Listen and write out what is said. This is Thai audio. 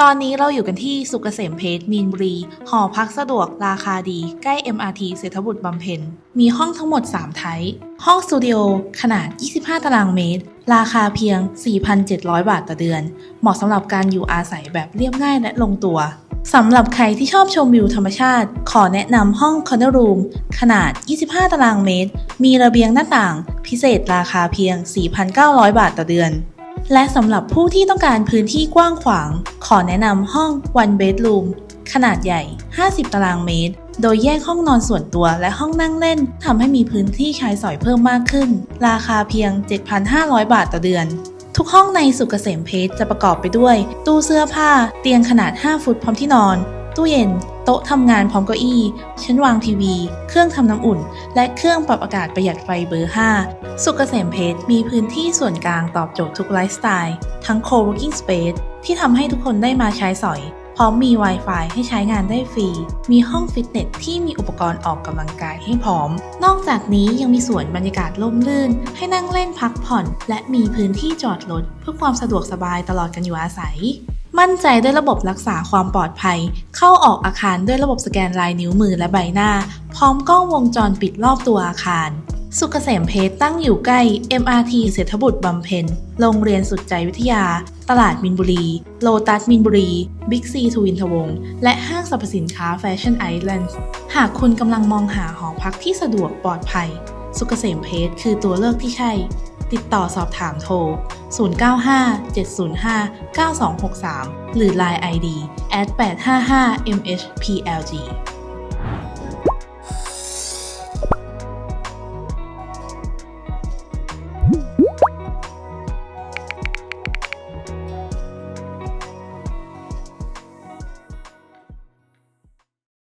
ตอนนี้เราอยู่กันที่สุกเกษมเพชรมีนบุรี หอพักสะดวกราคาดี ใกล้ MRT เศรษฐบุตรบำเพ็ญ มีห้องทั้งหมด 3 ไทป์ห้องสตูดิโอขนาด 25 ตารางเมตร ราคาเพียง 4,700 บาทต่อเดือน เหมาะสำหรับการอยู่อาศัยแบบเรียบง่ายและลงตัวสำหรับใครที่ชอบชมวิวธรรมชาติ ขอแนะนำห้อง Corner Room ขนาด 25 ตารางเมตร มีระเบียงหน้าต่าง พิเศษราคาเพียง 4,900 บาทต่อเดือน และสำหรับผู้ที่ต้องการพื้นที่กว้างขวาง ขอแนะนำห้อง One Bedroom ขนาดใหญ่ 50 ตารางเมตร โดยแยกห้องนอนส่วนตัวและห้องนั่งเล่นทำให้มีพื้นที่ใช้สอยเพิ่มมากขึ้น ราคาเพียง 7,500 บาทต่อเดือน ทุกห้องในสุกเกษมเพชรจะประกอบไปด้วย ตู้เสื้อผ้า เตียงขนาด 5 ฟุตพร้อมที่นอน ตู้เย็น โต๊ะทำงานพร้อมเก้าอี้ ชั้นวางทีวี เครื่องทำน้ำอุ่น และเครื่องปรับอากาศประหยัดไฟเบอร์ 5 สุกเกษมเพชรมีพื้นที่ส่วนกลางตอบโจทย์ทุกไลฟ์สไตล์ ทั้ง co-working space ที่ทำให้ทุกคนได้มาใช้สอย พร้อมมี Wi-Fi ให้ใช้งานได้ฟรี มีห้องฟิตเนสที่มีอุปกรณ์ออกกำลังกายให้พร้อม นอกจากนี้ยังมีสวนบรรยากาศร่มรื่น ให้นั่งเล่นพักผ่อน และมีพื้นที่จอดรถเพื่อความสะดวกสบายตลอดกันอยู่อาศัย มั่นใจด้วยระบบรักษาความปลอดภัย เข้าออกอาคารด้วยระบบสแกนลายนิ้วมือและใบหน้า พร้อมกล้องวงจรปิดรอบตัวอาคาร สุกเกษมเพชรตั้งอยู่ใกล้ MRT เศรษฐบุตรบำเพ็ญ โรงเรียนสุดใจวิทยา ตลาดมินบุรี โลตัสมินบุรี บิ๊กซีทวินทวง และห้างสรรพสินค้าแฟชั่นไอแลนด์ หากคุณกำลังมองหาหอพักที่สะดวกปลอดภัย สุกเกษมเพชรคือตัวเลือกที่ใช่ ติดต่อสอบถามโทร 095 705 9263 หรือ Line ID at 855 mhplg